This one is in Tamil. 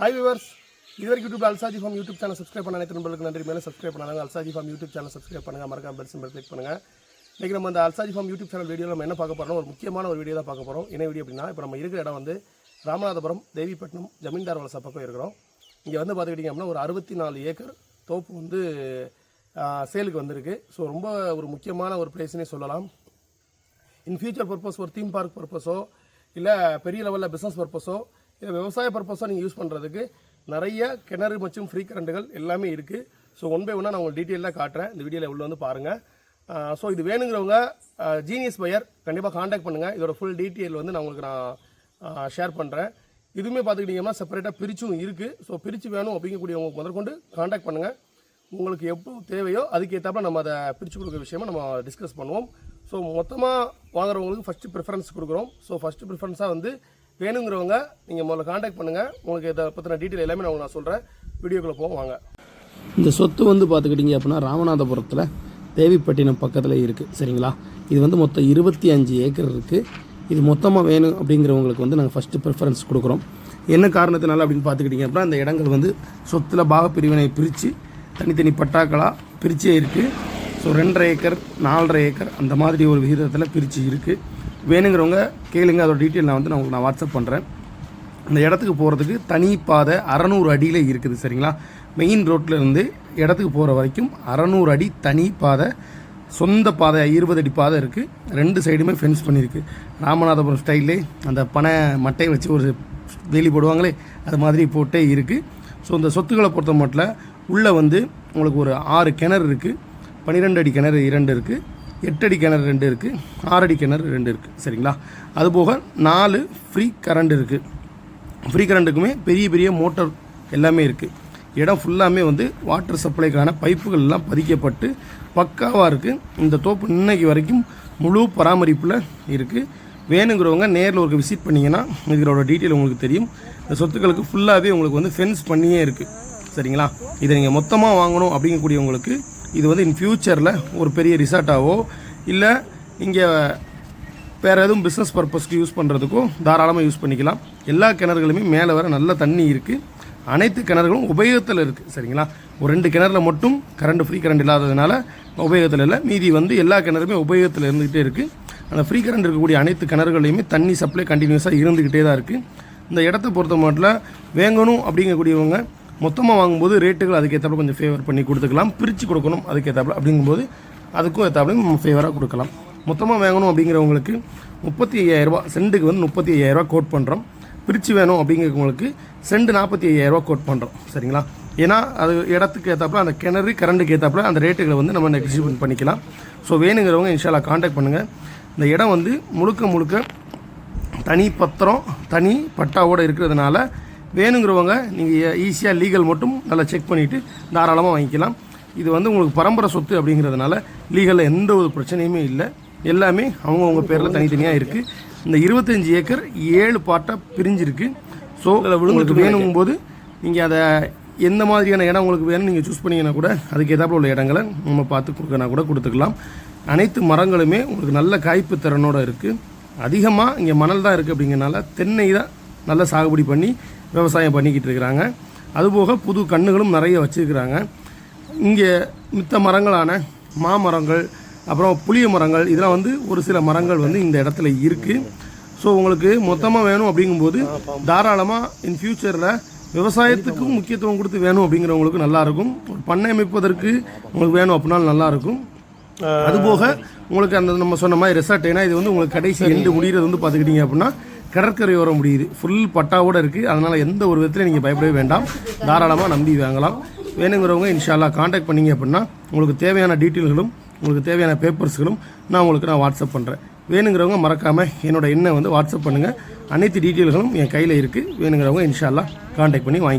ஹாய் விவர்ஸ் இது வரைக்கும் YouTube Alsaji farm YouTube channel subscribe பண்ண அனைத்து நண்பர்களுக்கு நன்றி. மேலே சப்ஸ்கிரைப் பண்ணாங்க Alsaji farm YouTube channel subscribe பண்ணுங்கள் மறக்காம பெல் சிம்பிள் கிளிக் பண்ணுங்கள் இன்றைக்கி நம்ம அந்த Alsaji farm YouTube channel video நம்ம என்ன பார்க்க போகிறோம் ஒரு முக்கியமான ஒரு வீடியோ தான் பார்க்க போகிறோம் என்ன வீடியோ அப்படின்னா இப்போ நம்ம இருக்கிற இடம் வந்து ராமநாதபுரம் தேவிப்பட்டினம் ஜமீன்தார் வலசை பக்கம் இருக்கிறோம். இங்கே வந்து பார்த்துக்கிட்டிங்க அப்படின்னா ஒரு அறுபத்தி நாலு ஏக்கர் தோப்பு வந்து சேலுக்கு வந்திருக்கு. ஸோ ரொம்ப ஒரு முக்கியமான ஒரு பிளேஸ்னே சொல்லலாம். இன் ஃபியூச்சர் பர்பஸ் ஒரு தீம் பார்க் பர்பஸோ இல்லை பெரிய லெவலில் பிஸ்னஸ் பர்பஸோ இதை விவசாய பர்பஸாக நீங்கள் யூஸ் பண்ணுறதுக்கு நிறைய கிணறு மற்றும் ஃப்ரீ கரண்ட்டுகள் எல்லாமே இருக்குது ஸோ ஒன் பை ஒன்னாக நான் உங்களுக்கு டீட்டெயிலாக காட்டுறேன். இந்த வீடியோவில் உள்ள வந்து பாருங்கள் ஸோ இது வேணுங்கிறவங்க ஜீனியஸ் பையர் கண்டிப்பாக காண்டாக்ட் பண்ணுங்கள் இதோட ஃபுல் டீட்டெயில் வந்து நான் உங்களுக்கு நான் ஷேர் பண்ணுறேன் இதுவுமே பார்த்துக்கிட்டிங்கன்னா செப்பரேட்டாக பிரிச்சும் இருக்குது ஸோ பிரித்து வேணும் அப்படிங்கக்கூடியவங்க முதற்கொண்டு காண்டாக்ட் பண்ணுங்கள் உங்களுக்கு எப்போ தேவையோ அதுக்கு நம்ம அதை பிரித்து கொடுக்குற விஷயமா நம்ம டிஸ்கஸ் பண்ணுவோம். ஸோ மொத்தமாக வாங்குறவங்களுக்கு ஃபஸ்ட்டு ப்ரிஃபரன்ஸ் கொடுக்குறோம். ஸோ ஃபஸ்ட்டு ப்ரிஃபரன்ஸாக வந்து வேணுங்கிறவங்க நீங்கள் முதல்ல காண்டாக்ட் பண்ணுங்கள் உங்களுக்கு இதை பற்றின டீட்டெயில் எல்லாமே நான் நான் சொல்கிறேன் வீடியோக்குள்ளே போவோம் வாங்க. இந்த சொத்து வந்து பார்த்துக்கிட்டிங்க அப்படின்னா ராமநாதபுரத்தில் தேவிப்பட்டினம் பக்கத்தில் இருக்குது சரிங்களா? இது வந்து மொத்தம் இருபத்தி அஞ்சு ஏக்கர் இருக்குது இது மொத்தமாக வேணும் அப்படிங்கிறவங்களுக்கு வந்து நாங்கள் ஃபஸ்ட்டு ப்ரிஃபரன்ஸ் கொடுக்குறோம். என்ன காரணத்தினால அப்படின்னு பார்த்துக்கிட்டிங்க அப்படின்னா அந்த இடங்கள் வந்து சொத்தில் பாகப்பிரிவினை பிரித்து தனித்தனி பட்டாக்களாக பிரிச்சே இருக்குது ஸோ ரெண்டரை ஏக்கர் நாலரை ஏக்கர் அந்த மாதிரி ஒரு விகிதத்தில் பிரித்து இருக்குது வேணுங்கிறவங்க கேளுங்க அதோட டீட்டெயில் நான் வந்து நான் உங்களுக்கு நான் வாட்ஸ்அப் பண்ணுறேன் இந்த இடத்துக்கு போகிறதுக்கு தனி பாதை அறநூறு அடியில் இருக்குது சரிங்களா? மெயின் ரோட்டில் இருந்து இடத்துக்கு போகிற வரைக்கும் அறநூறு அடி தனி பாதை சொந்த பாதை இருபது அடி பாதை இருக்குது ரெண்டு சைடுமே ஃபென்ஸ் பண்ணியிருக்கு ராமநாதபுரம் ஸ்டைல்லே அந்த பனை மட்டையை வச்சு ஒரு வேலி போடுவாங்களே அது மாதிரி போட்டே இருக்குது ஸோ இந்த சொத்துக்களை பொறுத்த மட்டும் உள்ளே வந்து உங்களுக்கு ஒரு ஆறு கிணறு இருக்குது பன்னிரெண்டு அடி கிணறு இரண்டு இருக்குது எட்டடி கிணறு ரெண்டு இருக்குது ஆறடி கிணறு ரெண்டு இருக்குது சரிங்களா? அதுபோக நாலு ஃப்ரீ கரண்ட் இருக்குது ஃப்ரீ கரண்ட்டுக்குமே பெரிய பெரிய மோட்டார் எல்லாமே இருக்குது இடம் ஃபுல்லாமே வந்து வாட்டர் சப்ளைக்கான பைப்புகள் எல்லாம் பதிக்கப்பட்டு பக்காவாக இருக்குது இந்த தோப்பு இன்னைக்கு வரைக்கும் முழு பராமரிப்பில் இருக்குது வேணுங்கிறவங்க நேரில் ஒரு விசிட் பண்ணிங்கன்னா இதோட டீட்டெயில் உங்களுக்கு தெரியும். இந்த சொத்துக்களுக்கு ஃபுல்லாகவே உங்களுக்கு வந்து ஃபென்ஸ் பண்ணியே இருக்குது சரிங்களா? இதை நீங்கள் மொத்தமாக வாங்கணும் அப்படிங்கக்கூடியவங்களுக்கு இது வந்து இன் ஃப்யூச்சரில் ஒரு பெரிய ரிசார்ட்டாவோ இல்லை இங்கே வேறு எதுவும் பிஸ்னஸ் பர்பஸ்க்கு யூஸ் பண்ணுறதுக்கும் தாராளமாக யூஸ் பண்ணிக்கலாம். எல்லா கிணறுகளுமே மேலே வர நல்ல தண்ணி இருக்குது அனைத்து கிணறுகளும் உபயோகத்தில் இருக்குது சரிங்களா? ஒரு ரெண்டு கிணறுல மட்டும் கரண்ட் ஃப்ரீ கரண்ட் இல்லாததுனால உபயோகத்தில் இல்லை. மீதி வந்து எல்லா கிணறுமே உபயோகத்தில் இருந்துக்கிட்டே இருக்குது அந்த ஃப்ரீ கரண்ட் இருக்கக்கூடிய அனைத்து கிணறுகளையுமே தண்ணி சப்ளை கண்டினியூஸாக இருந்துக்கிட்டே தான் இருக்குது இந்த இடத்த பொறுத்த மட்டும் வேங்கணும் அப்படிங்கக்கூடியவங்க மொத்தமாக வாங்கும்போது ரேட்டுகள் அதுக்கேற்றாப்புல கொஞ்சம் ஃபேவர் பண்ணி கொடுத்துக்கலாம். பிரித்து கொடுக்கணும் அதுக்கேற்றாப்புல அப்படிங்கும்போது அதுக்கும் ஏற்றாப்புலையும் நம்ம ஃபேவராக கொடுக்கலாம். மொத்தமாக வாங்கணும் அப்படிங்கிறவங்களுக்கு முப்பத்தி ஐயாயிரரூபா செண்டுக்கு வந்து முப்பத்தி ஐயாயிரரூபா கோட் பண்ணுறோம் பிரித்து வேணும் அப்படிங்கிறவங்களுக்கு செண்டு நாற்பத்தி ஐயாயிரரூபா கோட் பண்ணுறோம் சரிங்களா? ஏன்னா அது இடத்துக்கு ஏற்றாப்புல அந்த கிணறு கரண்ட்டுக்கு ஏற்றாப்புல அந்த ரேட்டுகளை வந்து நம்ம நெக்ஸ்ட் பண்ணிக்கலாம். ஸோ வேணுங்கிறவங்க இன்ஷால்லா காண்டாக்ட் பண்ணுங்கள் இந்த இடம் வந்து முழுக்க முழுக்க தனி பத்திரம் தனி பட்டாவோடு இருக்கிறதுனால வேணுங்கிறவங்க நீங்கள் ஈஸியாக லீகல் மட்டும் நல்லா செக் பண்ணிவிட்டு தாராளமாக வாங்கிக்கலாம். இது வந்து உங்களுக்கு பரம்பரை சொத்து அப்படிங்கிறதுனால லீகலில் எந்த ஒரு பிரச்சனையுமே இல்லை. எல்லாமே அவங்கவுங்க பேரில் தனித்தனியாக இருக்குது இந்த இருபத்தஞ்சி ஏக்கர் ஏழு பாட்டாக பிரிஞ்சிருக்கு. ஸோ உங்களுக்கு வேணுங்கும்போது நீங்கள் அதை எந்த மாதிரியான இடம் உங்களுக்கு வேணும் நீங்கள் சூஸ் பண்ணீங்கன்னா கூட அதுக்கு ஏதாப்புல உள்ள இடங்களை நம்ம பார்த்து கொடுக்கனா கூட கொடுத்துக்கலாம். அனைத்து மரங்களுமே உங்களுக்கு நல்ல காய்ப்பு திறனோடு இருக்குது அதிகமாக இங்கே மணல் தான் இருக்குது அப்படிங்கிறனால தென்னை தான் நல்ல சாகுபடி பண்ணி விவசாயம் பண்ணிக்கிட்டு இருக்கிறாங்க. அதுபோக புது கண்ணுகளும் நிறைய வச்சுருக்கிறாங்க. இங்கே மித்த மரங்களான மாமரங்கள் அப்புறம் புளிய மரங்கள் இதெல்லாம் வந்து ஒரு சில மரங்கள் வந்து இந்த இடத்துல இருக்குது ஸோ உங்களுக்கு மொத்தமாக வேணும் அப்படிங்கும்போது தாராளமாக இன் ஃப்யூச்சரில் விவசாயத்துக்கும் முக்கியத்துவம் கொடுத்து வேணும் அப்படிங்கிறவங்களுக்கு நல்லாயிருக்கும். ஒரு பண்ணை அமைப்பதற்கு உங்களுக்கு வேணும் அப்படின்னாலும் நல்லாயிருக்கும். அதுபோக உங்களுக்கு அந்த நம்ம சொன்ன மாதிரி ரெசார்ட் ஏன்னா இது வந்து உங்களுக்கு கடைசி எண்டு முடிகிறது வந்து பார்த்துக்கிட்டீங்க அப்படின்னா கடற்கரையோரம் முடியுது. ஃபுல் பட்டாவோடு இருக்குது அதனால் எந்த ஒரு விதத்திலையும் நீங்கள் பயப்படவே வேண்டாம். தாராளமாக நம்பி வாங்கலாம். வேணுங்கிறவங்க இன்ஷால்லா காண்டாக்ட் பண்ணிங்க அப்படின்னா உங்களுக்கு தேவையான டீட்டெயில்களும் உங்களுக்கு தேவையான பேப்பர்ஸ்களும் நான் உங்களுக்கு நான் வாட்ஸ்அப் பண்ணுறேன் வேணுங்கிறவங்க மறக்காமல் என்னோடய எண்ணை வந்து வாட்ஸ்அப் பண்ணுங்கள் அனைத்து டீட்டெயில்களும் என் கையில் இருக்குது வேணுங்கிறவங்க இன்ஷால்லா காண்டாக்ட் பண்ணி வாங்கி